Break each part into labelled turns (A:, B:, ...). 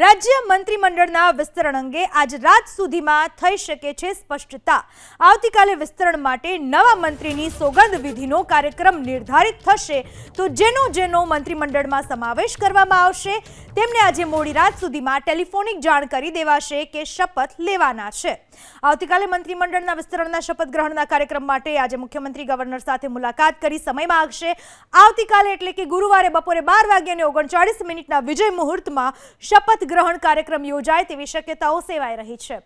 A: રાજ્ય મંત્રીમંડળના વિસ્તરણ અંગે આજ રાત સુધીમાં થઈ શકે છે સ્પષ્ટતા. આવતીકાલે વિસ્તરણ માટે નવા મંત્રીની સોગંદ વિધિનો કાર્યક્રમ નિર્ધારિત થશે. તો જેનો જેનો મંત્રીમંડળમાં સમાવેશ કરવામાં આવશે, તેમને આજે મોડી રાત સુધીમાં ટેલિફોનિક જાણ કરી દેવાશે કે શપથ લેવાના છે. આવતીકાલે મંત્રીમંડળના વિસ્તરણના શપથ ગ્રહણના કાર્યક્રમ માટે આજે મુખ્યમંત્રી ગવર્નર સાથે મુલાકાત કરી સમય માંગશે. આવતીકાલે એટલે કે ગુરુવારે બપોરે બાર વાગ્યાને ઓગણચાળીસ મિનિટના વિજય મુહૂર્તમાં શપથ ગ્રહણ કાર્યક્રમ યોજાય તેવી શક્યતાઓ સેવાઈ રહી છે.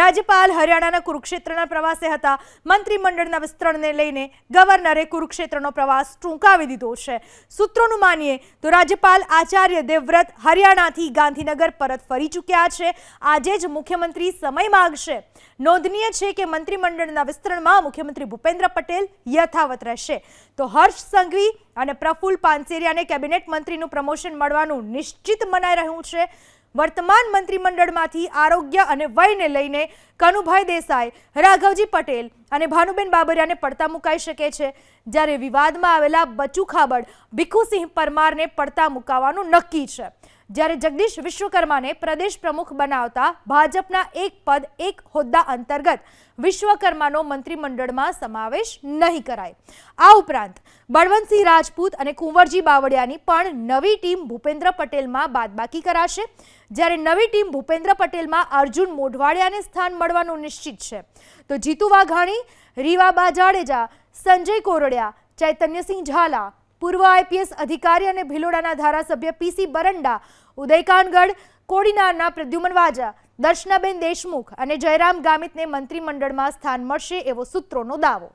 A: રાજ્યપાલ હરિયાણાના કુરુક્ષેત્રના પ્રવાસે હતા. મંત્રીમંડળના વિસ્તરણને લઈને ગવર્નરે કુરુક્ષેત્રનો પ્રવાસ ટૂંકાવી દીધો છે. સૂત્રોનું માનીએ તો રાજ્યપાલ આચાર્ય દેવવ્રત હરિયાણાથી ગાંધીનગર પરત ફરી ચૂક્યા છે. આજે જ મુખ્યમંત્રી સમય માગશે. નોંધનીય છે કે મંત્રીમંડળના વિસ્તરણમાં મુખ્યમંત્રી ભૂપેન્દ્ર પટેલ યથાવત રહેશે. તો હર્ષ સંઘવી અને પ્રફુલ પાનસેરિયાને કેબિનેટ મંત્રીનું પ્રમોશન મળવાનું નિશ્ચિત મનાઈ રહ્યું છે. વર્તમાન મંત્રીમંડળમાંથી આરોગ્ય અને વયને લઈને કનુભાઈ દેસાઈ, રાઘવજી પટેલ અને ભાનુબેન બાબરિયાને પડતા મુકાઈ શકે છે. જ્યારે વિવાદમાં આવેલા બચુ ખાબડ, ભીખુસિંહ પરમારને પડતા મુકાવાનું નક્કી છે. જ્યારે જગદીશ વિશ્વકર્માને પ્રદેશ પ્રમુખ બનાવતા ભાજપના એક પદ, એક હોદ્દા અંતર્ગત વિશ્વકર્માનો મંત્રીમંડળમાં સમાવેશ નહીં કરાય. આ ઉપરાંત બળવંતસિંહ રાજપૂત અને કુંવરજી બાવળિયાની પણ નવી ટીમ ભૂપેન્દ્ર પટેલમાં બાદબાકી કરાશે. જ્યારે નવી ટીમ ભૂપેન્દ્ર પટેલમાં અર્જુન મોઢવાડિયાને સ્થાન મળવાનું નિશ્ચિત છે. તો જીતુ વાઘાણી રીવાબા જાડેજા સંજય કોરડિયા, ચૈતન્યસિંહ ઝાલા, પૂર્વ આઈપીએસ અધિકારી અને ભિલોડાના ધારાસભ્ય પીસી બરંડા, ઉદયકાનગઢ, કોડીનારના પ્રદ્યુમન વાજા, દર્શનાબેન દેશમુખ અને જયરામ ગામિતને મંત્રીમંડળમાં સ્થાન મળશે એવો સૂત્રોનો દાવો.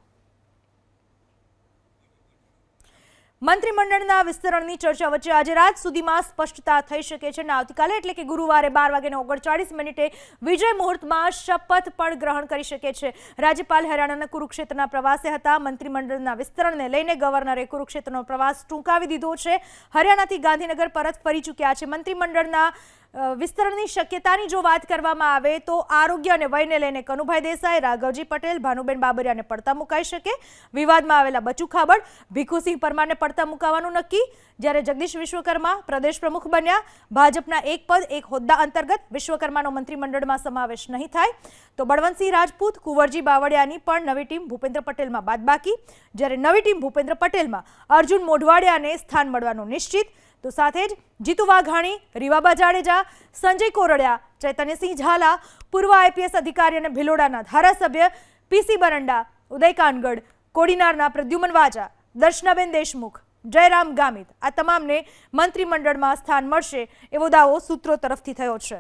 A: મંત્રીમંડળના વિસ્તરણની ચર્ચા વચ્ચે આજે રાત સુધીમાં સ્પષ્ટતા થઈ શકે છે. અને આવતીકાલે એટલે કે ગુરુવારે બાર વાગ્યાને ઓગણચાળીસ મિનિટે વિજય મુહૂર્તમાં શપથ પણ ગ્રહણ કરી શકે છે. રાજ્યપાલ હરિયાણાના કુરુક્ષેત્રના પ્રવાસે હતા. મંત્રીમંડળના વિસ્તરણને લઈને ગવર્નરે કુરુક્ષેત્રનો પ્રવાસ ટૂંકાવી દીધો છે. હરિયાણાથી ગાંધીનગર પરત ફરી ચૂક્યા છે. મંત્રીમંડળના વિસ્તરણની શક્યતાની જો વાત કરવામાં આવે તો આરોગ્ય અને વયને લઈને કનુભાઈ દેસાઈ, રાઘવજી પટેલ, ભાનુબેન બાબરિયાને પડતા મુકાઈ શકે. વિવાદમાં આવેલા બચુ ખાબડ, ભીખુસિંહ પરમારને પડતા મુકાવાનું નક્કી. જ્યારે જગદીશ વિશ્વકર્મા પ્રદેશ પ્રમુખ બન્યા, ભાજપના એક પદ, એક હોદ્દા અંતર્ગત વિશ્વકર્માનો મંત્રીમંડળમાં સમાવેશ નહીં થાય. તો બળવંતસિંહ રાજપૂત, કુંવરજી બાવળિયાની પણ નવી ટીમ ભૂપેન્દ્ર પટેલમાં બાદબાકી. જ્યારે નવી ટીમ ભૂપેન્દ્ર પટેલમાં અર્જુન મોઢવાડિયાને સ્થાન મળવાનું નિશ્ચિત. તો સાથે જ જીતુ વાઘાણી, રીવાબા જાડેજા, સંજય કોરડિયા, ચૈતન્યસિંહ ઝાલા, પૂર્વ આઈપીએસ અધિકારી અને ભિલોડાના ધારાસભ્ય પીસી બરંડા ઉદયકાનગઢ કોડીનારના પ્રદ્યુમન વાજા, દર્શનાબેન દેશમુખ, જયરામ ગામિત આ તમામને મંત્રીમંડળમાં સ્થાન મળશે એવો દાવો સૂત્રો તરફથી થયો છે.